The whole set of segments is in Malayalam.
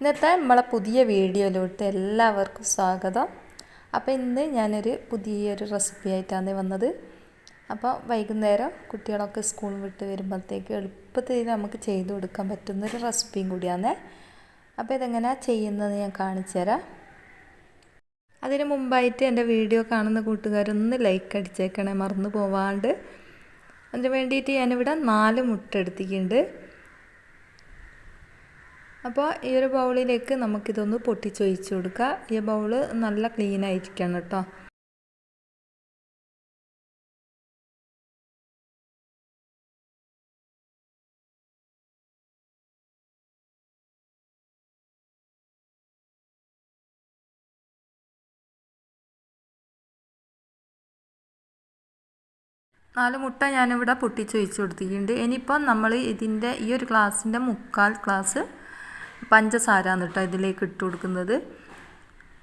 ഇന്നത്തെ നമ്മളെ പുതിയ വീഡിയോയിലോട്ട് എല്ലാവർക്കും സ്വാഗതം. അപ്പോൾ ഇന്ന് ഞാനൊരു പുതിയൊരു റെസിപ്പി ആയിട്ടാണ് വന്നത്. അപ്പോൾ വൈകുന്നേരം കുട്ടികളൊക്കെ സ്കൂൾ വിട്ട് വരുമ്പോഴത്തേക്ക് എളുപ്പത്തിൽ നമുക്ക് ചെയ്തു കൊടുക്കാൻ പറ്റുന്നൊരു റെസിപ്പിയും കൂടിയാണ്. അപ്പോൾ ഇതെങ്ങനെയാണ് ചെയ്യുന്നത് ഞാൻ കാണിച്ചു തരാം. അതിന് മുമ്പായിട്ട് എന്റെ വീഡിയോ കാണുന്ന കൂട്ടുകാരൊന്ന് ലൈക്ക് അടിച്ചേക്കണേ മറന്നു പോവാണ്ട്. അതിന് വേണ്ടിയിട്ട് ഞാനിവിടെ നാല് മുട്ട എടുത്തിട്ടുണ്ട്. അപ്പോൾ ഈ ഒരു ബൗളിലേക്ക് നമുക്കിതൊന്ന് പൊട്ടിച്ചൊഴിച്ച് കൊടുക്കുക ഈ ബൗൾ നല്ല ക്ലീൻ ആയിരിക്കണം കേട്ടോ. നാല് മുട്ട ഞാനിവിടെ പൊട്ടിച്ചൊഴിച്ച് കൊടുത്തിട്ടുണ്ട്. ഇനിയിപ്പം നമ്മൾ ഇതിന്റെ ഈ ഒരു ഗ്ലാസിന്റെ മുക്കാൽ ഗ്ലാസ് പഞ്ചസാര എന്നിട്ട് ഇതിലേക്ക് ഇട്ട് കൊടുക്കുന്നത്.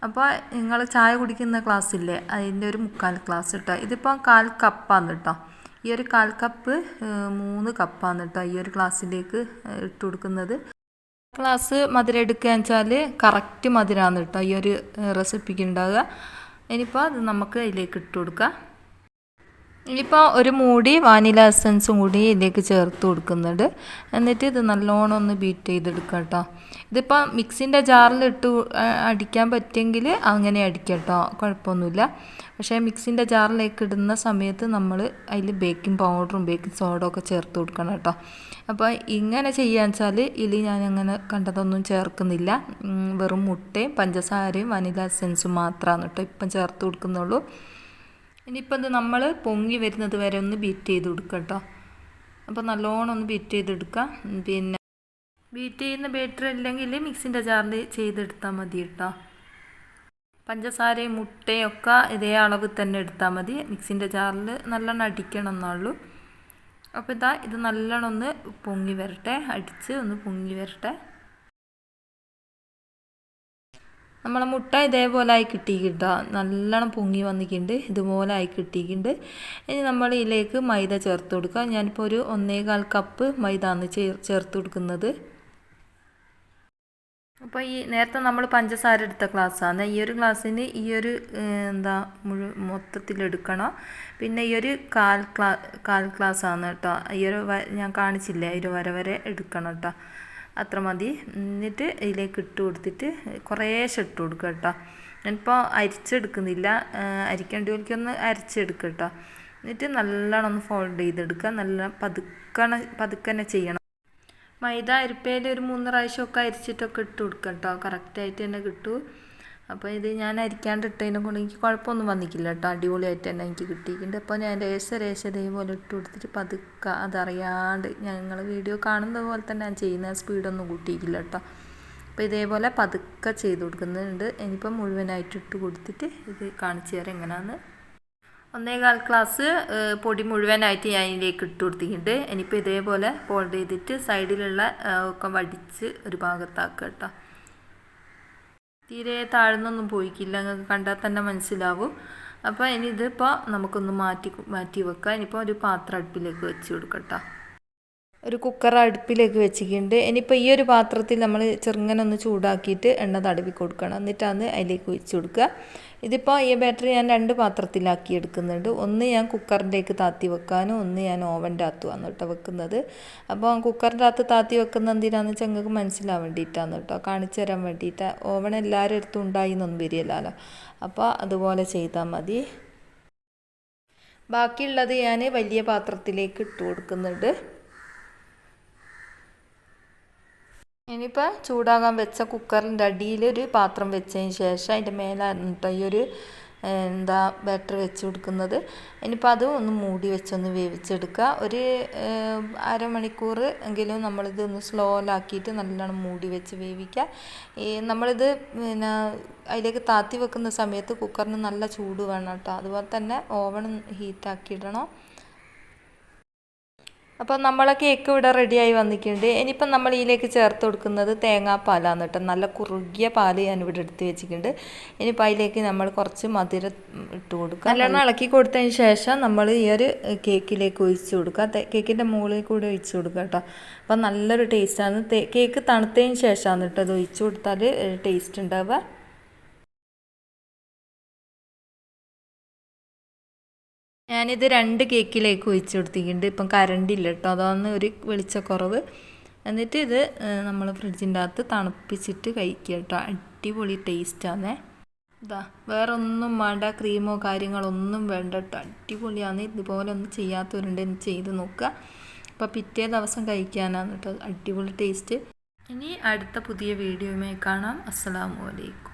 അപ്പോൾ നിങ്ങൾ ചായ കുടിക്കുന്ന ഗ്ലാസ് ഇല്ലേ അതിന്റെ ഒരു മുക്കാൽ ഗ്ലാസ് ഇട്ടോ ഇതിപ്പോൾ കാൽ കപ്പാണ് കേട്ടോ ഈ ഒരു കാൽ കപ്പ് മൂന്ന് കപ്പാണ് കേട്ടോ ഈ ഒരു ഗ്ലാസ്സിലേക്ക് ഇട്ട് കൊടുക്കുന്നത്. ഗ്ലാസ് മധുരം എടുക്കുക വെച്ചാൽ കറക്റ്റ് മധുരമാണ് കേട്ടോ ഈ ഒരു റെസിപ്പിക്ക് ഉണ്ടാവുക ഇനിയിപ്പോൾ അത് നമുക്ക് അതിലേക്ക് ഇട്ട് കൊടുക്കാം. ഇനിയിപ്പോൾ ഒരു മൂടി വാനില എസൻസും കൂടി ഇതിലേക്ക് ചേർത്ത് കൊടുക്കുന്നുണ്ട്. എന്നിട്ട് ഇത് നല്ലോണം ഒന്ന് ബീറ്റ് ചെയ്തെടുക്കാം കേട്ടോ. ഇതിപ്പോൾ മിക്സിന്റെ ജാറിൽ ഇട്ട് അടിക്കാൻ പറ്റുമെങ്കിൽ അങ്ങനെ അടിക്കാം കേട്ടോ. കുഴപ്പമൊന്നുമില്ല. പക്ഷേ മിക്സിന്റെ ജാറിലേക്ക് ഇടുന്ന സമയത്ത് നമ്മൾ അതിൽ ബേക്കിംഗ് പൗഡറും ബേക്കിംഗ് സോഡും ഒക്കെ ചേർത്ത് കൊടുക്കണം കേട്ടോ. അപ്പോൾ ഇങ്ങനെ ചെയ്യാന്ന് വെച്ചാൽ ഇതിൽ ഞാൻ അങ്ങനെ കണ്ടതൊന്നും ചേർക്കുന്നില്ല. വെറും മുട്ടയും പഞ്ചസാരയും വനില എസൻസും മാത്രമാണ് കേട്ടോ ഇപ്പം ചേർത്ത് കൊടുക്കുന്നുള്ളൂ. ഇനിയിപ്പോൾ ഇത് നമ്മൾ പൊങ്ങി വരുന്നത് വരെ ഒന്ന് ബീറ്റ് ചെയ്ത് കൊടുക്കുക കേട്ടോ അപ്പോൾ നല്ലോണം ഒന്ന് ബീറ്റ് ചെയ്തെടുക്കുക പിന്നെ ബീറ്റ് ചെയ്യുന്ന ബേറ്റർ ഇല്ലെങ്കിൽ മിക്സിന്റെ ജാറിൽ ചെയ്തെടുത്താൽ മതി കേട്ടോ പഞ്ചസാരയും മുട്ടയും ഒക്കെ ഇതേ അളവ് തന്നെ എടുത്താൽ മതി. മിക്സിന്റെ ജാറിൽ നല്ലോണം അടിക്കണം എന്നുള്ളൂ അപ്പോൾ ഇതാ ഇത് നല്ലോണം ഒന്ന് പൊങ്ങി വരട്ടെ. അടിച്ച് ഒന്ന് പൊങ്ങി വരട്ടെ. നമ്മളെ മുട്ട ഇതേപോലെ ആയി കിട്ടിയിട്ടാ നല്ലോണം പൊങ്ങി വന്നിട്ടുണ്ട്. ഇതുപോലെ ആയി കിട്ടിയിട്ടുണ്ട്. ഇനി നമ്മൾ ഇതിലേക്ക് മൈദ ചേർത്ത് കൊടുക്കുക. ഞാനിപ്പോൾ ഒരു ഒന്നേകാൽ കപ്പ് മൈദ ആണ് ചേർത്ത് കൊടുക്കുന്നത്. അപ്പോൾ ഈ നേരത്തെ നമ്മൾ പഞ്ചസാര എടുത്ത ക്ലാസ്സാണ് ഈ ഒരു ക്ലാസ്സിന് ഈ ഒരു എന്താ മുഴു മൊത്തത്തിലെടുക്കണം പിന്നെ ഈ ഒരു കാൽ ക്ലാ കാൽ ക്ലാസ്സാണ് കേട്ടോ. ഈ ഒരു ഞാൻ കാണിച്ചില്ലേ? ഈ ഒരു വര വരെ എടുക്കണം കേട്ടോ. അത്ര മതി. എന്നിട്ട് ഇതിലേക്ക് ഇട്ട് കൊടുത്തിട്ട് കുറേശ്ശെ ഇട്ട് കൊടുക്കുക കേട്ടോ. ഞാനിപ്പോൾ അരിച്ചെടുക്കുന്നില്ല. അരിക്കേണ്ടവർക്കൊന്ന് അരച്ചെടുക്കുക കേട്ടോ. എന്നിട്ട് നല്ലോണം ഒന്ന് ഫോൾഡ് ചെയ്തെടുക്കുക. നല്ല പതുക്കണ പതുക്കനെ ചെയ്യണം. മൈദ അരിപ്പയിൽ ഒരു മൂന്ന് പ്രാവശ്യമൊക്കെ അരിച്ചിട്ടൊക്കെ ഇട്ട് കൊടുക്കുക കേട്ടോ. കറക്റ്റായിട്ട് തന്നെ കിട്ടൂ. അപ്പോൾ ഇത് ഞാൻ അരിക്കാണ്ട് ഇട്ടതിനെ കൊണ്ട് എനിക്ക് കുഴപ്പമൊന്നും വന്നിക്കില്ല കേട്ടോ. അടിപൊളിയായിട്ട് തന്നെ എനിക്ക് കിട്ടിയിട്ടുണ്ട്. അപ്പോൾ ഞാൻ രേശ രേശ ഇതേപോലെ ഇട്ട് കൊടുത്തിട്ട് പതുക്കെ അതറിയാണ്ട് ഞങ്ങൾ വീഡിയോ കാണുന്നത് പോലെ തന്നെ ഞാൻ ചെയ്യുന്ന സ്പീഡൊന്നും കൂട്ടിയിട്ടില്ല കേട്ടോ. അപ്പോൾ ഇതേപോലെ പതുക്കെ ചെയ്ത് കൊടുക്കുന്നുണ്ട്. ഇനിയിപ്പോൾ മുഴുവനായിട്ട് ഇട്ട് കൊടുത്തിട്ട് ഇത് കാണിച്ചു തരാം എങ്ങനെയാണെന്ന് ഒന്നേകാൽ ക്ലാസ് പൊടി മുഴുവനായിട്ട് ഞാൻ ഇതിലേക്ക് ഇട്ട് കൊടുത്തിട്ടുണ്ട്. ഇനിയിപ്പോൾ ഇതേപോലെ ഫോൾഡ് ചെയ്തിട്ട് സൈഡിലുള്ള ഒക്കെ വടിച്ച് ഒരു ഭാഗത്താക്കുക കേട്ടോ. തീരെ താഴ്ന്നൊന്നും പോയിക്കില്ല. നിങ്ങൾക്ക് കണ്ടാൽ തന്നെ മനസ്സിലാവും. അപ്പോൾ ഇനി ഇതിപ്പോൾ നമുക്കൊന്ന് മാറ്റി മാറ്റി വെക്കാം. ഇനിയിപ്പോൾ ഒരു പാത്രം അടുപ്പിലേക്ക് വെച്ച് കൊടുക്കട്ടോ. ഒരു കുക്കർ അടുപ്പിലേക്ക് വെച്ചിട്ടുണ്ട്. ഇനിയിപ്പോൾ ഈ ഒരു പാത്രത്തിൽ നമ്മൾ ചെറുങ്ങനെ ഒന്ന് ചൂടാക്കിയിട്ട് എണ്ണ തടവി കൊടുക്കണം. എന്നിട്ടാണ് അതിലേക്ക് ഒഴിച്ച് കൊടുക്കുക. ഇതിപ്പോൾ ഈ ബാറ്ററി ഞാൻ രണ്ട് പാത്രത്തിലാക്കി എടുക്കുന്നുണ്ട്. ഒന്ന് ഞാൻ കുക്കറിന്റെക്ക് താത്തി വെക്കാനും ഒന്ന് ഞാൻ ഓവന്റെ അകത്തുമാണ് കേട്ടോ വെക്കുന്നത്. അപ്പോൾ കുക്കറിന്റെ അകത്ത് താത്തി വെക്കുന്ന എന്തിനാന്ന് വെച്ചാൽ നിങ്ങൾക്ക് മനസ്സിലാവാൻ വേണ്ടിയിട്ടാണ് കേട്ടോ. കാണിച്ചു തരാൻ വേണ്ടിയിട്ട്. ഓവൻ എല്ലാവരും അടുത്തും ഉണ്ടായി എന്നൊന്നും വരില്ലല്ലോ അപ്പോൾ അതുപോലെ ചെയ്താൽ മതി. ബാക്കിയുള്ളത് ഞാൻ വലിയ പാത്രത്തിലേക്ക് ഇട്ട് കൊടുക്കുന്നുണ്ട്. ഇനിയിപ്പോൾ ചൂടാകാൻ വെച്ച കുക്കറിന്റെ അടിയിൽ ഒരു പാത്രം വെച്ചതിന് ശേഷം അതിന്റെ മേലാണ് കേട്ടോ ഈ ഒരു എന്താ ബാറ്റർ വെച്ച് കൊടുക്കുന്നത്. ഇനിയിപ്പോൾ അത് ഒന്ന് മൂടി വെച്ചൊന്ന് വേവിച്ചെടുക്കുക. ഒരു അരമണിക്കൂർ എങ്കിലും നമ്മളിത് ഒന്ന് സ്ലോലാക്കിയിട്ട് നല്ലോണം മൂടി വെച്ച് വേവിക്കുക. ഈ നമ്മളിത് പിന്നെ അതിലേക്ക് താത്തി വെക്കുന്ന സമയത്ത് കുക്കറിന് നല്ല ചൂട് വേണം കേട്ടോ. അതുപോലെ തന്നെ ഓവൺ ഹീറ്റാക്കിയിടണം അപ്പോൾ നമ്മളെ കേക്ക് ഇവിടെ റെഡിയായി വന്നിട്ടുണ്ട്. ഇനിയിപ്പം നമ്മൾ ഇതിലേക്ക് ചേർത്ത് കൊടുക്കുന്നത് തേങ്ങാപ്പാലാണ് കേട്ടോ. നല്ല കുറുകിയ പാൽ ഞാൻ ഇവിടെ എടുത്ത് വെച്ചിട്ടുണ്ട്. ഇനിയിപ്പോൾ അതിലേക്ക് നമ്മൾ കുറച്ച് മധുരം ഇട്ട് കൊടുക്കുക നല്ലോണം ഇളക്കി കൊടുത്തതിന് ശേഷം നമ്മൾ ഈ ഒരു കേക്കിലേക്ക് ഒഴിച്ച് കൊടുക്കുക. കേക്കിന്റെ മുകളിൽ കൂടെ ഒഴിച്ച് കൊടുക്കുക കേട്ടോ. അപ്പം നല്ലൊരു ടേസ്റ്റാണ് കേക്ക് തണുത്തതിന് ശേഷമാണ് കേട്ടോ അത് ഒഴിച്ച് കൊടുത്താൽ ടേസ്റ്റ് ഉണ്ടാവുക. ഞാനിത് രണ്ട് കേക്കിലേക്ക് ഒഴിച്ച് കൊടുത്തിട്ടുണ്ട്. ഇപ്പം കറണ്ടില്ല കേട്ടോ അതാണ് ഒരു വെളിച്ചക്കുറവ്. എന്നിട്ട് ഇത് നമ്മൾ ഫ്രിഡ്ജിന്റെ അകത്ത് തണുപ്പിച്ചിട്ട് കഴിക്കുക കേട്ടോ അടിപൊളി ടേസ്റ്റാണേ ഇതാ വേറെ ഒന്നും വേണ്ട ക്രീമോ കാര്യങ്ങളൊന്നും വേണ്ട കേട്ടോ അടിപൊളിയാണ് ഇതുപോലെ ഒന്നും ചെയ്യാത്തവരുണ്ട്. എന്ന് ചെയ്ത് നോക്കുക. അപ്പോൾ പിറ്റേ ദിവസം കഴിക്കാനാണ് കേട്ടോ അടിപൊളി ടേസ്റ്റ് ഇനി അടുത്ത പുതിയ വീഡിയോയുമായി കാണാം. അസ്സാം വലൈക്കും